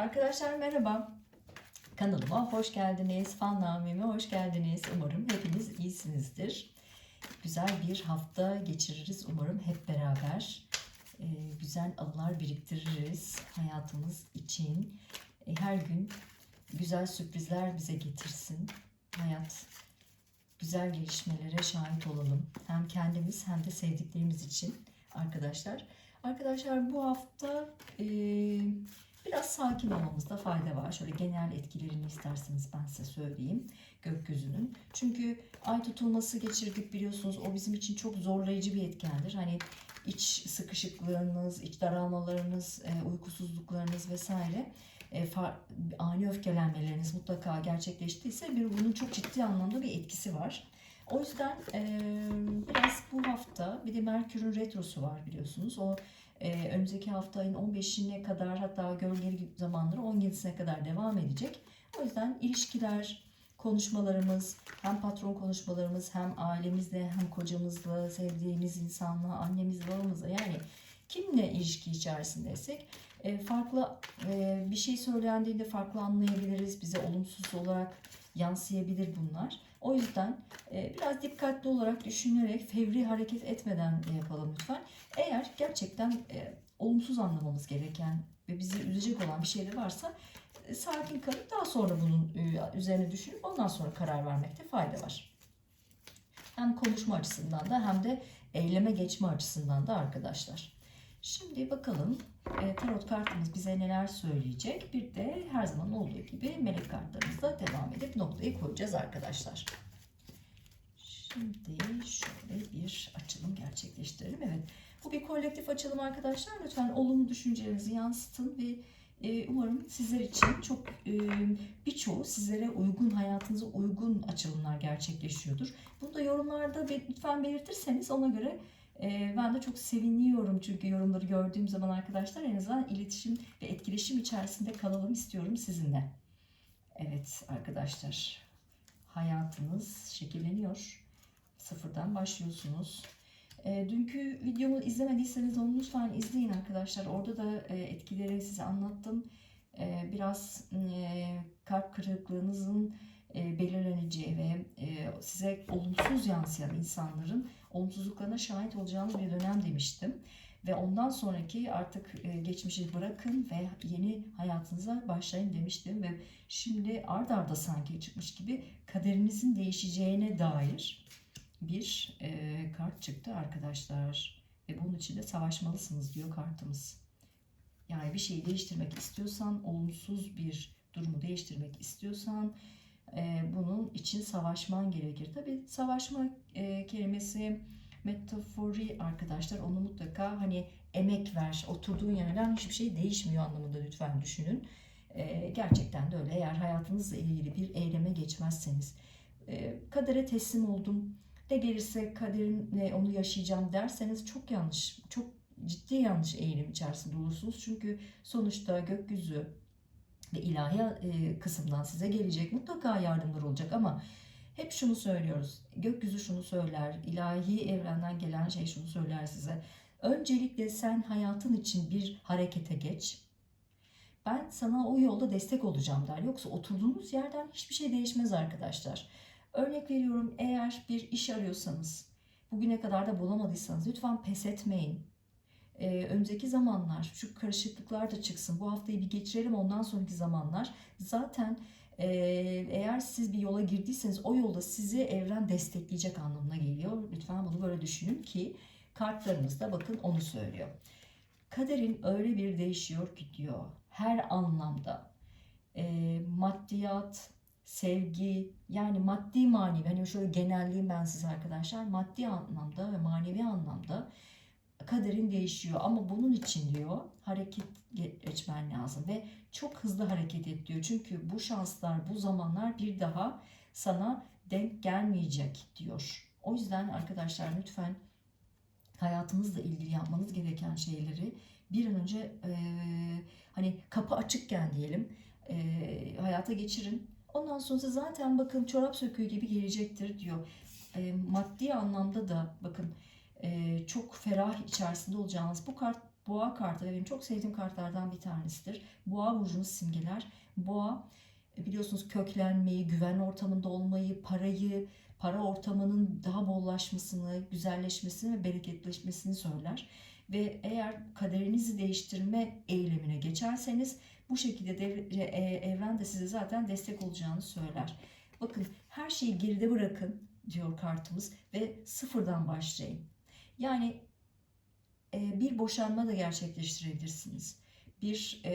Arkadaşlar merhaba. Kanalıma hoş geldiniz. Fannameme hoş geldiniz. Umarım hepiniz iyisinizdir. Güzel bir hafta geçiririz umarım hep beraber. Ee, güzel anılar biriktiririz hayatımız için. Ee, her gün güzel sürprizler bize getirsin. Hayat güzel gelişmelere şahit olalım. Hem kendimiz hem de sevdiklerimiz için arkadaşlar. Arkadaşlar bu hafta e, biraz sakin olmamızda fayda var. Şöyle genel etkilerini isterseniz ben size söyleyeyim gökyüzünün. Çünkü ay tutulması geçirdik biliyorsunuz. O bizim için çok zorlayıcı bir etkendir. Hani iç sıkışıklığınız, iç daralmalarınız, e, uykusuzluklarınız vesaire e, ani öfkelenmeleriniz mutlaka gerçekleştiyse bir bunun çok ciddi anlamda bir etkisi var. O yüzden e, biraz bu hafta bir de Merkür'ün retrosu var biliyorsunuz. O e, önümüzdeki hafta ayın 15'ine kadar hatta gölgeli zamanları 17'sine kadar devam edecek. O yüzden ilişkiler, konuşmalarımız, hem patron konuşmalarımız hem ailemizle hem kocamızla, sevdiğimiz insanla, annemizle, babamızla yani kimle ilişki içerisindeysek e, farklı e, bir şey söylendiğinde farklı anlayabiliriz. Bize olumsuz olarak yansıyabilir bunlar. O yüzden e, biraz dikkatli olarak düşünerek fevri hareket etmeden yapalım lütfen. Eğer gerçekten e, olumsuz anlamamız gereken ve bizi üzecek olan bir şey de varsa e, sakin kalıp daha sonra bunun üzerine düşünüp ondan sonra karar vermekte fayda var. Hem konuşma açısından da hem de eyleme geçme açısından da arkadaşlar. Şimdi bakalım e, tarot kartımız bize neler söyleyecek. Bir de her zaman olduğu gibi melek kartlarımızla devam edip noktayı koyacağız arkadaşlar. Şimdi şöyle bir açılım gerçekleştirelim. Evet bu bir kolektif açılım arkadaşlar. Lütfen olumlu düşüncelerinizi yansıtın ve e, umarım sizler için çok e, birçoğu sizlere uygun, hayatınıza uygun açılımlar gerçekleşiyordur. Bunu da yorumlarda lütfen belirtirseniz ona göre e, ben de çok seviniyorum çünkü yorumları gördüğüm zaman arkadaşlar en azından iletişim ve etkileşim içerisinde kalalım istiyorum sizinle. Evet arkadaşlar hayatınız şekilleniyor. Sıfırdan başlıyorsunuz. E, dünkü videomu izlemediyseniz onu lütfen izleyin arkadaşlar. Orada da e, etkileri size anlattım. E, biraz e, kalp kırıklığınızın e, belirleneceği ve e, size olumsuz yansıyan insanların olumsuzluklarına şahit olacağınız bir dönem demiştim. Ve ondan sonraki artık e, geçmişi bırakın ve yeni hayatınıza başlayın demiştim. Ve şimdi ard arda sanki çıkmış gibi kaderinizin değişeceğine dair bir e, kart çıktı arkadaşlar. Ve bunun için de savaşmalısınız diyor kartımız. Yani bir şeyi değiştirmek istiyorsan, olumsuz bir durumu değiştirmek istiyorsan bunun için savaşman gerekir. Tabi savaşma e, kelimesi metafori arkadaşlar onu mutlaka hani emek ver, oturduğun yerden hiçbir şey değişmiyor anlamında lütfen düşünün. E, gerçekten de öyle. Eğer hayatınızla ilgili bir eyleme geçmezseniz, e, kadere teslim oldum, ne gelirse kaderimle onu yaşayacağım derseniz çok yanlış, çok ciddi yanlış eğilim içerisinde olursunuz. Çünkü sonuçta gökyüzü ve ilahi e, kısımdan size gelecek mutlaka yardımlar olacak ama hep şunu söylüyoruz. Gökyüzü şunu söyler, ilahi evrenden gelen şey şunu söyler size. Öncelikle sen hayatın için bir harekete geç. Ben sana o yolda destek olacağım der. Yoksa oturduğunuz yerden hiçbir şey değişmez arkadaşlar. Örnek veriyorum eğer bir iş arıyorsanız, bugüne kadar da bulamadıysanız lütfen pes etmeyin. Ee, önümüzdeki zamanlar şu karışıklıklar da çıksın. Bu haftayı bir geçirelim ondan sonraki zamanlar. Zaten e, eğer siz bir yola girdiyseniz o yolda sizi evren destekleyecek anlamına geliyor. Lütfen bunu böyle düşünün ki kartlarımız da bakın onu söylüyor. Kaderin öyle bir değişiyor ki diyor her anlamda. E, maddiyat, sevgi yani maddi manevi hani şöyle genelleyeyim ben size arkadaşlar maddi anlamda ve manevi anlamda kaderin değişiyor ama bunun için diyor hareket geçmen lazım ve çok hızlı hareket et diyor. Çünkü bu şanslar, bu zamanlar bir daha sana denk gelmeyecek diyor. O yüzden arkadaşlar lütfen hayatınızla ilgili yapmanız gereken şeyleri bir an önce e, hani kapı açıkken diyelim e, hayata geçirin. Ondan sonra zaten bakın çorap söküğü gibi gelecektir diyor. E, maddi anlamda da bakın e, çok ferah içerisinde olacağınız bu kart Boğa kartı benim çok sevdiğim kartlardan bir tanesidir. Boğa burcunu simgeler. Boğa e, biliyorsunuz köklenmeyi, güven ortamında olmayı, parayı, para ortamının daha bollaşmasını, güzelleşmesini ve bereketleşmesini söyler. Ve eğer kaderinizi değiştirme eylemine geçerseniz bu şekilde devre, e, evren de size zaten destek olacağını söyler. Bakın her şeyi geride bırakın diyor kartımız ve sıfırdan başlayın. Yani e, bir boşanma da gerçekleştirebilirsiniz. Bir e,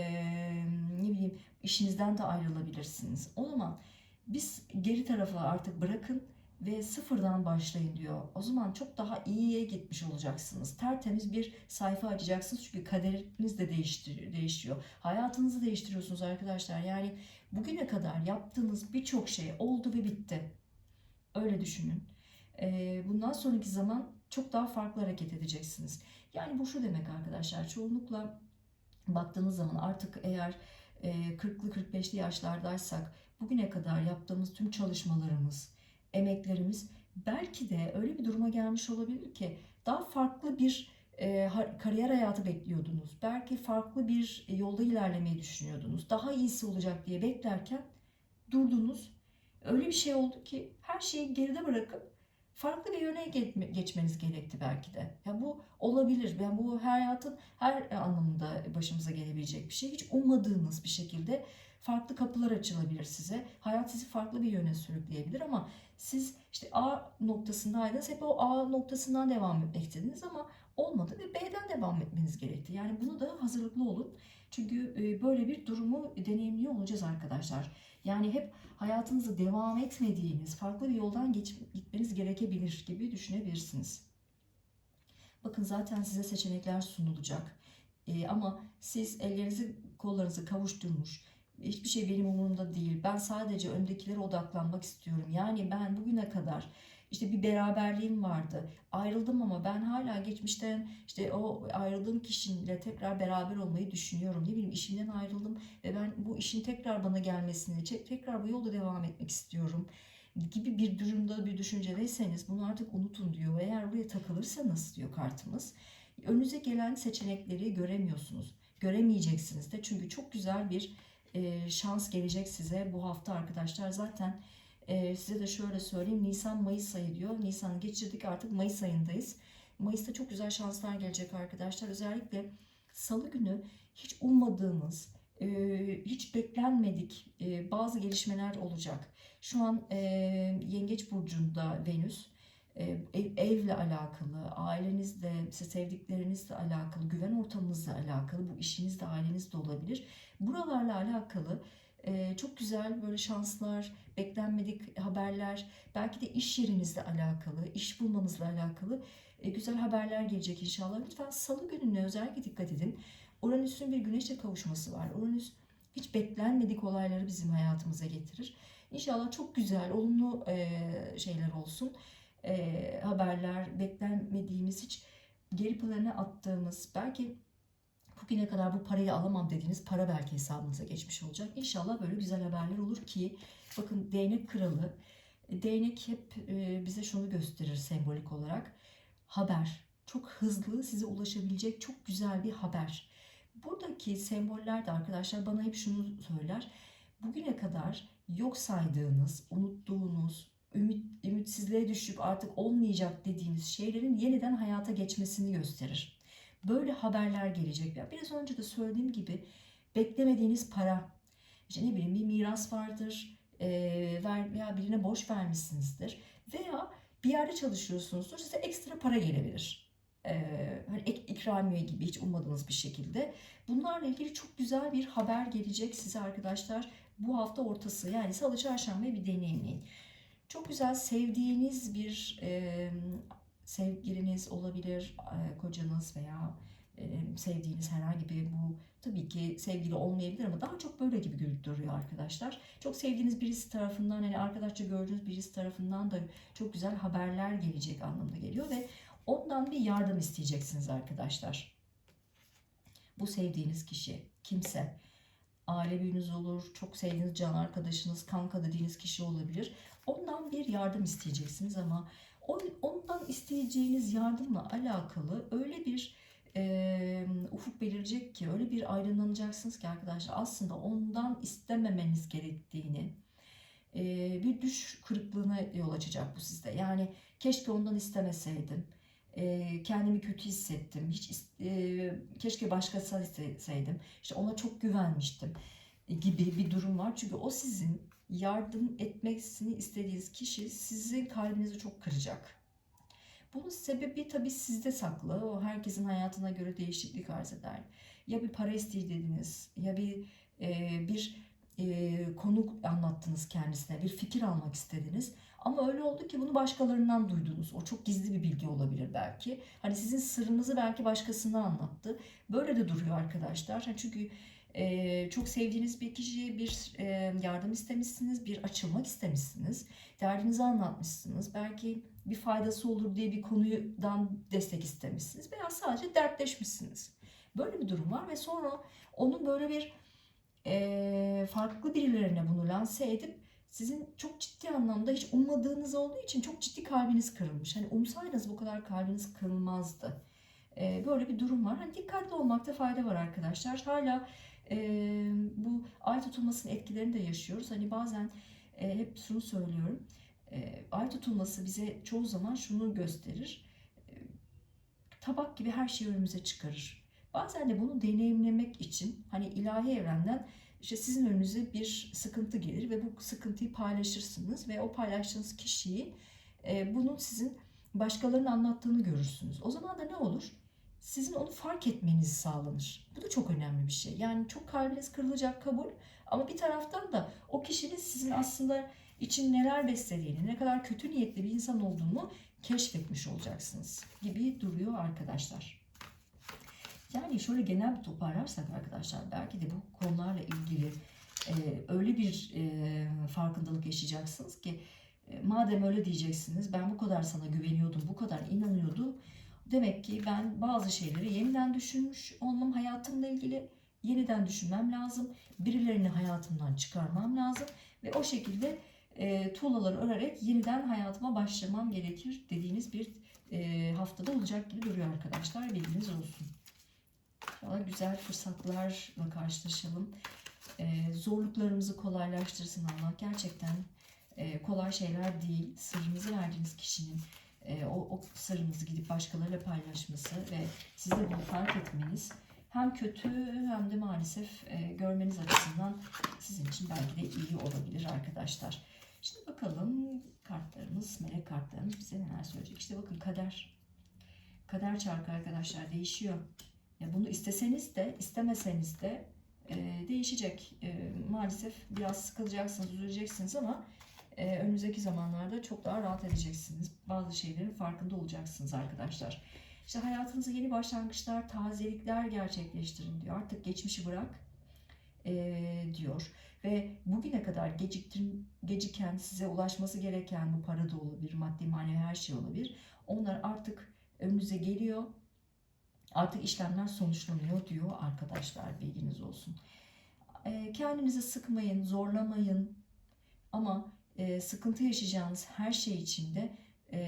ne bileyim işinizden de ayrılabilirsiniz. O zaman biz geri tarafa artık bırakın ve sıfırdan başlayın diyor. O zaman çok daha iyiye gitmiş olacaksınız. Tertemiz bir sayfa açacaksınız çünkü kaderiniz de değiştir, değişiyor. Hayatınızı değiştiriyorsunuz arkadaşlar. Yani bugüne kadar yaptığınız birçok şey oldu ve bitti. Öyle düşünün. Ee, bundan sonraki zaman çok daha farklı hareket edeceksiniz. Yani bu şu demek arkadaşlar. Çoğunlukla baktığınız zaman artık eğer e, 40'lı 45'li yaşlardaysak bugüne kadar yaptığımız tüm çalışmalarımız, emeklerimiz belki de öyle bir duruma gelmiş olabilir ki daha farklı bir e, kariyer hayatı bekliyordunuz. Belki farklı bir yolda ilerlemeyi düşünüyordunuz. Daha iyisi olacak diye beklerken durdunuz. Öyle bir şey oldu ki her şeyi geride bırakıp farklı bir yöne geçme- geçmeniz gerekti belki de. Ya bu olabilir. Yani bu hayatın her anlamında başımıza gelebilecek bir şey. Hiç ummadığınız bir şekilde farklı kapılar açılabilir size. Hayat sizi farklı bir yöne sürükleyebilir ama siz işte A noktasındaydınız. Hep o A noktasından devam etmek ama olmadı ve B'den devam etmeniz gerekti. Yani bunu da hazırlıklı olun. Çünkü e, böyle bir durumu deneyimliyor olacağız arkadaşlar. Yani hep hayatınızı devam etmediğiniz, farklı bir yoldan geç, gitmeniz gerekebilir gibi düşünebilirsiniz. Bakın zaten size seçenekler sunulacak. E, ama siz ellerinizi kollarınızı kavuşturmuş, hiçbir şey benim umurumda değil. Ben sadece öndekilere odaklanmak istiyorum. Yani ben bugüne kadar işte bir beraberliğim vardı. Ayrıldım ama ben hala geçmişten işte o ayrıldığım kişiyle tekrar beraber olmayı düşünüyorum. Ne bileyim işimden ayrıldım ve ben bu işin tekrar bana gelmesini, tekrar bu yolda devam etmek istiyorum gibi bir durumda bir düşüncedeyseniz bunu artık unutun diyor. Eğer buraya takılırsanız diyor kartımız önünüze gelen seçenekleri göremiyorsunuz. Göremeyeceksiniz de çünkü çok güzel bir şans gelecek size bu hafta arkadaşlar. Zaten e, size de şöyle söyleyeyim Nisan-Mayıs ayı diyor. Nisan'ı geçirdik artık Mayıs ayındayız. Mayıs'ta çok güzel şanslar gelecek arkadaşlar. Özellikle salı günü hiç ummadığınız, e, hiç beklenmedik e, bazı gelişmeler olacak. Şu an e, Yengeç Burcu'nda Venüs e, ev- evle alakalı, ailenizle, sevdiklerinizle alakalı, güven ortamınızla alakalı, bu işinizle, ailenizle olabilir. Buralarla alakalı e, çok güzel böyle şanslar, beklenmedik haberler, belki de iş yerinizle alakalı, iş bulmanızla alakalı e, güzel haberler gelecek inşallah. Lütfen salı gününe özellikle dikkat edin. Uranüs'ün bir güneşle kavuşması var. Uranüs hiç beklenmedik olayları bizim hayatımıza getirir. İnşallah çok güzel, olumlu e, şeyler olsun. E, haberler, beklenmediğimiz hiç geri plana attığımız, belki bugüne kadar bu parayı alamam dediğiniz para belki hesabınıza geçmiş olacak. İnşallah böyle güzel haberler olur ki bakın değnek kralı değnek hep e, bize şunu gösterir sembolik olarak. Haber. Çok hızlı size ulaşabilecek çok güzel bir haber. Buradaki semboller de arkadaşlar bana hep şunu söyler. Bugüne kadar yok saydığınız, unuttuğunuz, ümit, ümitsizliğe düşüp artık olmayacak dediğiniz şeylerin yeniden hayata geçmesini gösterir. Böyle haberler gelecek. Ya Biraz önce de söylediğim gibi beklemediğiniz para, işte ne bileyim bir miras vardır e, ver, veya birine borç vermişsinizdir veya bir yerde çalışıyorsunuzdur size ekstra para gelebilir. E, hani ek ikramiye gibi hiç ummadığınız bir şekilde. Bunlarla ilgili çok güzel bir haber gelecek size arkadaşlar bu hafta ortası yani salı çarşamba bir deneyimleyin. Çok güzel sevdiğiniz bir e, sevgiliniz olabilir, e, kocanız veya e, sevdiğiniz herhangi bir bu tabii ki sevgili olmayabilir ama daha çok böyle gibi duruyor arkadaşlar. Çok sevdiğiniz birisi tarafından hani arkadaşça gördüğünüz birisi tarafından da çok güzel haberler gelecek anlamda geliyor ve ondan bir yardım isteyeceksiniz arkadaşlar. Bu sevdiğiniz kişi kimse aile büyüğünüz olur, çok sevdiğiniz can arkadaşınız, kanka dediğiniz kişi olabilir. Ondan bir yardım isteyeceksiniz ama ondan isteyeceğiniz yardımla alakalı öyle bir e, ufuk belirecek ki öyle bir aydınlanacaksınız ki arkadaşlar aslında ondan istememeniz gerektiğini e, bir düş kırıklığına yol açacak bu sizde. Yani keşke ondan istemeseydim. E, kendimi kötü hissettim. Hiç e, keşke başkasına isteseydim. İşte ona çok güvenmiştim gibi bir durum var. Çünkü o sizin yardım etmesini istediğiniz kişi sizin kalbinizi çok kıracak. Bunun sebebi tabii sizde saklı. O herkesin hayatına göre değişiklik arz eder. Ya bir para istediniz ya bir e, bir e, konu anlattınız kendisine, bir fikir almak istediniz. Ama öyle oldu ki bunu başkalarından duydunuz. O çok gizli bir bilgi olabilir belki. Hani sizin sırrınızı belki başkasına anlattı. Böyle de duruyor arkadaşlar. Yani Çünkü e, çok sevdiğiniz bir kişiye bir e, yardım istemişsiniz, bir açılmak istemişsiniz. Derdinizi anlatmışsınız. Belki bir faydası olur diye bir konudan destek istemişsiniz veya sadece dertleşmişsiniz. Böyle bir durum var ve sonra onun böyle bir e, farklı birilerine bunu lanse edip sizin çok ciddi anlamda hiç ummadığınız olduğu için çok ciddi kalbiniz kırılmış. Hani umsaydınız bu kadar kalbiniz kırılmazdı. E, böyle bir durum var. Hani dikkatli olmakta fayda var arkadaşlar. Hala e, bu ay tutulmasının etkilerini de yaşıyoruz. Hani bazen e, hep şunu söylüyorum. E, ay tutulması bize çoğu zaman şunu gösterir. E, tabak gibi her şeyi önümüze çıkarır. Bazen de bunu deneyimlemek için hani ilahi evrenden işte sizin önünüze bir sıkıntı gelir ve bu sıkıntıyı paylaşırsınız ve o paylaştığınız kişiyi e, bunun sizin başkalarının anlattığını görürsünüz. O zaman da ne olur? Sizin onu fark etmeniz sağlanır. Bu da çok önemli bir şey. Yani çok kalbiniz kırılacak kabul ama bir taraftan da o kişinin sizin aslında için neler beslediğini, ne kadar kötü niyetli bir insan olduğunu keşfetmiş olacaksınız gibi duruyor arkadaşlar. Yani şöyle genel bir toparlarsak arkadaşlar belki de bu konularla ilgili e, öyle bir e, farkındalık yaşayacaksınız ki e, madem öyle diyeceksiniz ben bu kadar sana güveniyordum, bu kadar inanıyordum. Demek ki ben bazı şeyleri yeniden düşünmüş olmam hayatımla ilgili yeniden düşünmem lazım. Birilerini hayatımdan çıkarmam lazım ve o şekilde e, tuğlaları örerek yeniden hayatıma başlamam gerekir dediğiniz bir e, haftada olacak gibi duruyor arkadaşlar. Bilginiz olsun. İnşallah güzel fırsatlarla karşılaşalım. E, zorluklarımızı kolaylaştırsın Allah. Gerçekten e, kolay şeyler değil. Sırrınızı verdiğiniz kişinin e, o, o sırrınızı gidip başkalarıyla paylaşması ve siz de bunu fark etmeniz hem kötü hem de maalesef e, görmeniz açısından sizin için belki de iyi olabilir arkadaşlar. Şimdi bakalım kartlarımız, melek kartlarımız bize neler söyleyecek. İşte bakın kader. Kader çarkı arkadaşlar değişiyor. Ya bunu isteseniz de istemeseniz de e, değişecek. E, maalesef biraz sıkılacaksınız, üzüleceksiniz ama e, önümüzdeki zamanlarda çok daha rahat edeceksiniz. Bazı şeylerin farkında olacaksınız arkadaşlar. İşte hayatınıza yeni başlangıçlar, tazelikler gerçekleştirin diyor. Artık geçmişi bırak e, diyor. Ve bugüne kadar geciktirin, geciken size ulaşması gereken bu para da olabilir, maddi manevi her şey olabilir. Onlar artık önünüze geliyor. Artık işlemler sonuçlanıyor diyor arkadaşlar bilginiz olsun. E, kendinizi sıkmayın, zorlamayın. Ama e, sıkıntı yaşayacağınız her şey için de e,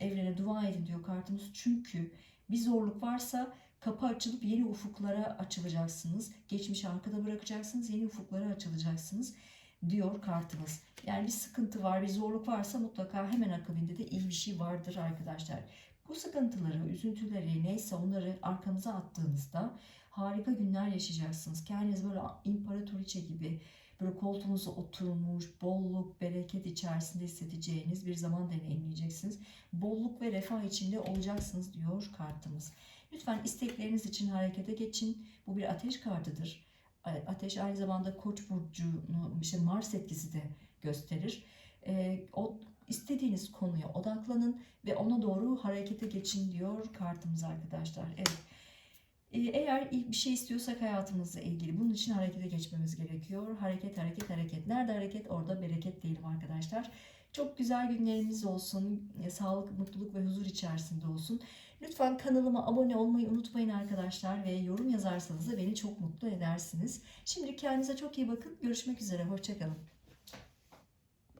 evrene dua edin diyor kartımız. Çünkü bir zorluk varsa kapı açılıp yeni ufuklara açılacaksınız. Geçmişi arkada bırakacaksınız, yeni ufuklara açılacaksınız diyor kartımız. Yani bir sıkıntı var, bir zorluk varsa mutlaka hemen akabinde de iyi bir şey vardır arkadaşlar. Bu sıkıntıları, üzüntüleri neyse onları arkanıza attığınızda harika günler yaşayacaksınız. Kendiniz böyle imparatoriçe gibi böyle koltuğunuza oturmuş, bolluk, bereket içerisinde hissedeceğiniz bir zaman deneyimleyeceksiniz. Bolluk ve refah içinde olacaksınız diyor kartımız. Lütfen istekleriniz için harekete geçin. Bu bir ateş kartıdır. Ateş aynı zamanda Koç burcunu, işte Mars etkisi de gösterir. Ee, o istediğiniz konuya odaklanın ve ona doğru harekete geçin diyor kartımız arkadaşlar. Evet. Ee, Eğer bir şey istiyorsak hayatımızla ilgili bunun için harekete geçmemiz gerekiyor. Hareket, hareket, hareket. Nerede hareket orada bereket diyelim arkadaşlar. Çok güzel günleriniz olsun. E, Sağlık, mutluluk ve huzur içerisinde olsun. Lütfen kanalıma abone olmayı unutmayın arkadaşlar ve yorum yazarsanız da beni çok mutlu edersiniz. Şimdi kendinize çok iyi bakın. Görüşmek üzere. Hoşçakalın.